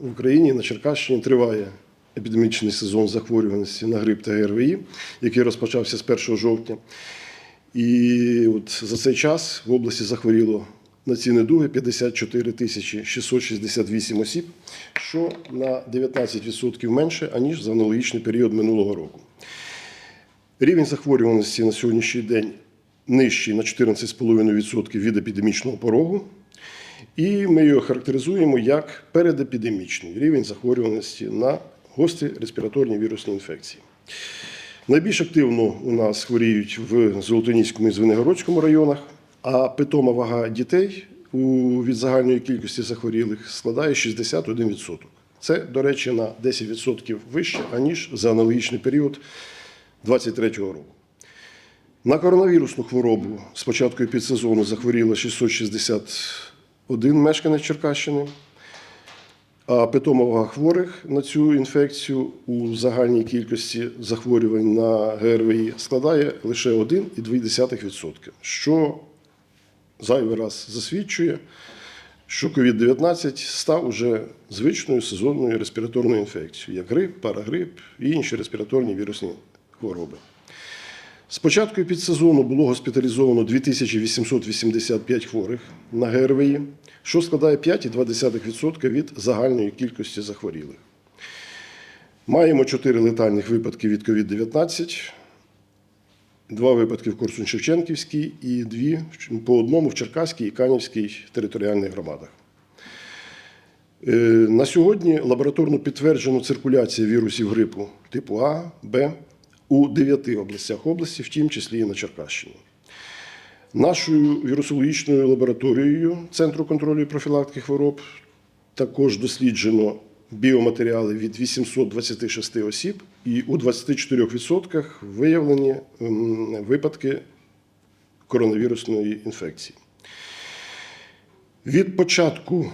в Україні на Черкащині триває епідемічний сезон захворюваності на грип та ГРВІ, який розпочався з 1 жовтня. І от за цей час в області захворіло на ці недуги 54 тисячі 668 осіб, що на 19% менше, аніж за аналогічний період минулого року. Рівень захворюваності на сьогоднішній день нижчий на 14,5% від епідемічного порогу. І ми його характеризуємо як передепідемічний рівень захворюваності на гострі респіраторні вірусні інфекції. Найбільш активно у нас хворіють в Золотоніському і Звенигородському районах, а питома вага дітей від загальної кількості захворілих складає 61%. Це, до речі, на 10% вище, аніж за аналогічний період 2023 року. На коронавірусну хворобу з початку підсезону захворіло 661 мешканець Черкащини. А питома вага хворих на цю інфекцію у загальній кількості захворювань на ГРВІ складає лише 1,2%, що зайвий раз засвідчує, що COVID-19 став уже звичною сезонною респіраторною інфекцією, як грип, парагрип і інші респіраторні вірусні хвороби. З початку підсезону було госпіталізовано 2885 хворих на ГРВІ, що складає 5,2% від загальної кількості захворілих. Маємо 4 летальних випадки від COVID-19, два випадки в Корсунь-Шевченківській і дві по одному в Черкаській і Канівській територіальних громадах. Е, На сьогодні лабораторно підтверджено циркуляція вірусів грипу типу А, Б у 9 областях області, в тім числі і на Черкащині. Нашою вірусологічною лабораторією Центру контролю і профілактики хвороб також досліджено біоматеріали від 826 осіб, і у 24% виявлені випадки коронавірусної інфекції. Від початку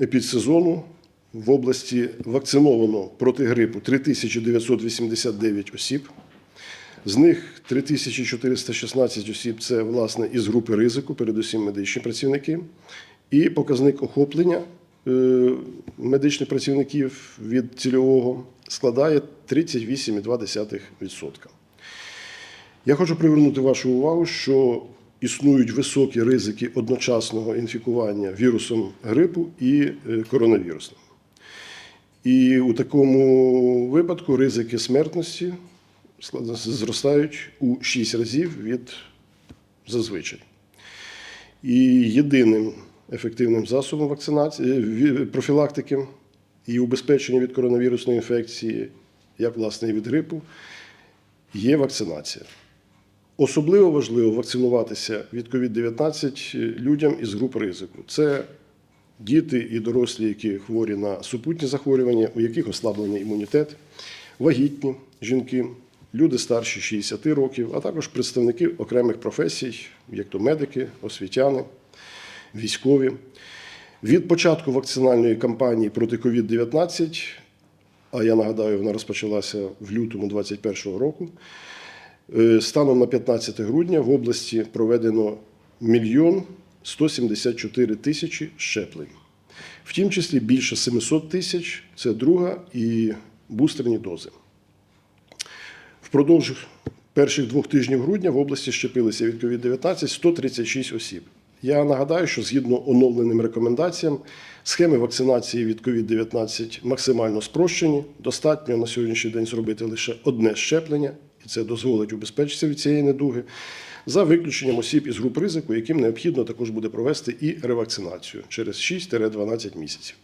епідсезону в області вакциновано проти грипу 3989 осіб. З них 3416 осіб це власне із групи ризику, передусім медичні працівники. І показник охоплення е, медичних працівників від цільового складає 38,2%. Я хочу привернути вашу увагу, що існують високі ризики одночасного інфікування вірусом грипу і е, коронавірусним. І у такому випадку ризики смертності склад- зростають у 6 разів від зазвичай. І єдиним ефективним засобом вакцинації, профілактики і убезпечення від коронавірусної інфекції, як власне і від грипу, є вакцинація. Особливо важливо вакцинуватися від COVID-19 людям із груп ризику. Це діти і дорослі, які хворі на супутні захворювання, у яких ослаблений імунітет, вагітні жінки, люди старші 60 років, а також представники окремих професій, як то медики, освітяни, військові. Від початку вакцинальної кампанії проти COVID-19, а я нагадаю, вона розпочалася в лютому 2021 року. Е, Станом на 15 грудня в області проведено мільйон 174 тисячі щеплень. В тім числі більше 700 тисяч це друга і бустерні дози. Впродовж перших двох тижнів грудня в області щепилися від COVID-19 136 осіб. Я нагадаю, що згідно оновленим рекомендаціям, схеми вакцинації від COVID-19 максимально спрощені. Достатньо на сьогоднішній день зробити лише одне щеплення, і це дозволить убезпечитися від цієї недуги, за виключенням осіб із груп ризику, яким необхідно також буде провести і ревакцинацію через 6-12 місяців.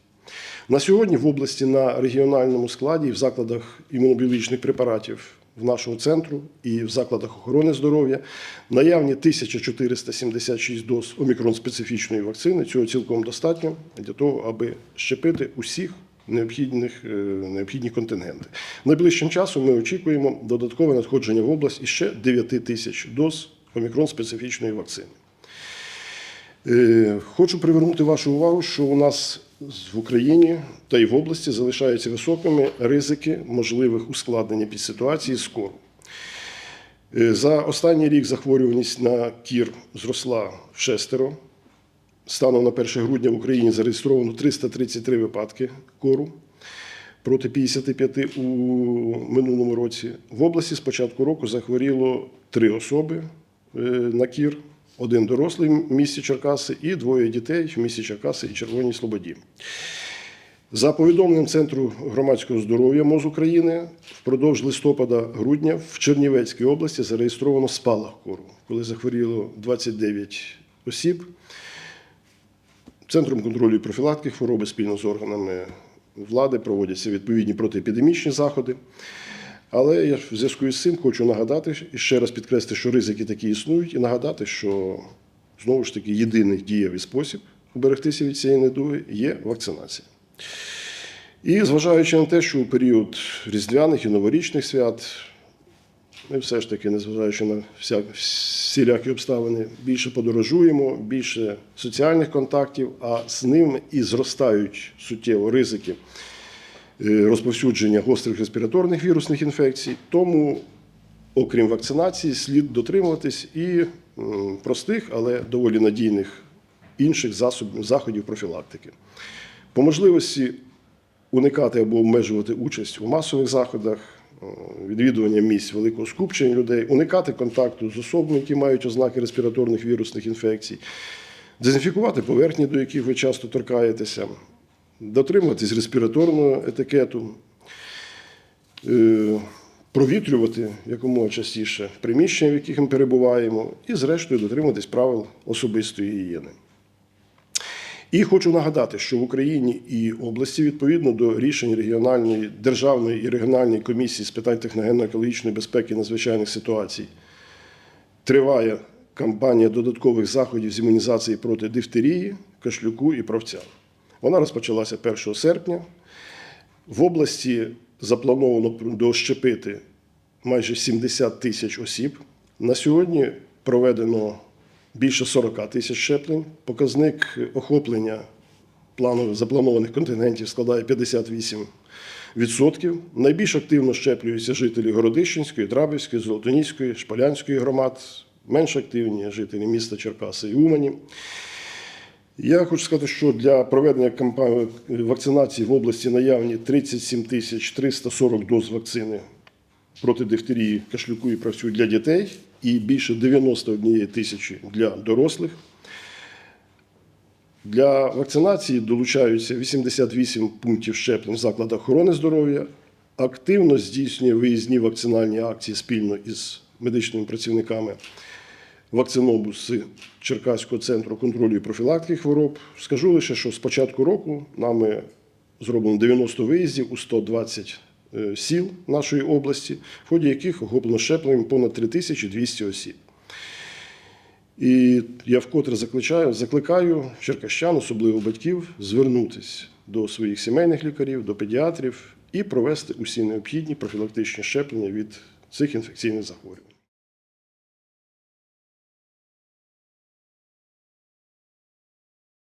На сьогодні в області на регіональному складі і в закладах імунобіологічних препаратів в нашого центру і в закладах охорони здоров'я наявні 1476 доз омікрон-специфічної вакцини. Цього цілком достатньо для того, аби щепити усіх необхідних, е, необхідні контингенти. Найближчим часом ми очікуємо додаткове надходження в область іще 9 тисяч доз омікрон-специфічної вакцини. Е, Хочу привернути вашу увагу, що у нас в Україні та й в області залишаються високими ризики можливих ускладнень під ситуації з кору. Е, За останній рік захворюваність на кір зросла в шестеро. станом на 1 грудня в Україні зареєстровано 333 випадки кору проти 55 у минулому році. В області з початку року захворіло три особи е, на кір, один дорослий в місті Черкаси і двоє дітей в місті Черкаси і Червоній Слободі. За повідомленням Центру громадського здоров'я МОЗ України, впродовж листопада-грудня в Чернівецькій області зареєстровано спалах кору, коли захворіло 29 осіб. Центром контролю і профілактики хвороби спільно з органами влади проводяться відповідні протиепідемічні заходи. Але я в зв'язку із цим хочу нагадати і ще раз підкреслити, що ризики такі існують, і нагадати, що знову ж таки єдиний дієвий спосіб уберегтися від цієї недуги є вакцинація. І зважаючи на те, що у період різдвяних і новорічних свят ми все ж таки, незважаючи на вся, всілякі обставини, більше подорожуємо, більше соціальних контактів, а з ним і зростають суттєво ризики розповсюдження гострих респіраторних вірусних інфекцій. Тому, окрім вакцинації, слід дотримуватись і простих, але доволі надійних інших засобів, заходів профілактики. По можливості уникати або обмежувати участь у масових заходах, е, відвідування місць великого скупчення людей, уникати контакту з особами, які мають ознаки респіраторних вірусних інфекцій, дезінфікувати поверхні, до яких ви часто торкаєтеся, дотримуватись респіраторного етикету, е, провітрювати якомога частіше приміщення, в яких ми перебуваємо, і, зрештою, дотримуватись правил особистої гігієни. І хочу нагадати, що в Україні і області відповідно до рішень регіональної державної і регіональної комісії з питань техногенно-екологічної безпеки і надзвичайних ситуацій триває кампанія додаткових заходів з імунізації проти дифтерії, кашлюку і правця. Вона розпочалася 1 серпня. В області заплановано дощепити майже 70 тисяч осіб. На сьогодні проведено більше 40 тисяч щеплень. Показник охоплення плану запланованих контингентів складає 58%. Найбільш активно щеплюються жителі Городищенської, Драбівської, Золотоніської, Шполянської громад, менш активні жителі міста Черкаси і Умані. Я хочу сказати, що для проведення кампанії вакцинації в області наявні 37 тисяч 340 доз вакцини проти дифтерії, кашлюку і правцю для дітей і більше 91 тисячі для дорослих. Для вакцинації долучаються 88 пунктів щеплень в закладах охорони здоров'я. Активно здійснює виїзні вакцинальні акції спільно із медичними працівниками вакцинобус Черкаського центру контролю і профілактики хвороб. Скажу лише, що з початку року нами зроблено 90 виїздів у 120 е, сіл нашої області, в ході яких охоплено щепленням понад 3200 осіб. І я вкотре закликаю, закликаю черкащан, особливо батьків, звернутися до своїх сімейних лікарів, до педіатрів і провести усі необхідні профілактичні щеплення від цих інфекційних захворювань.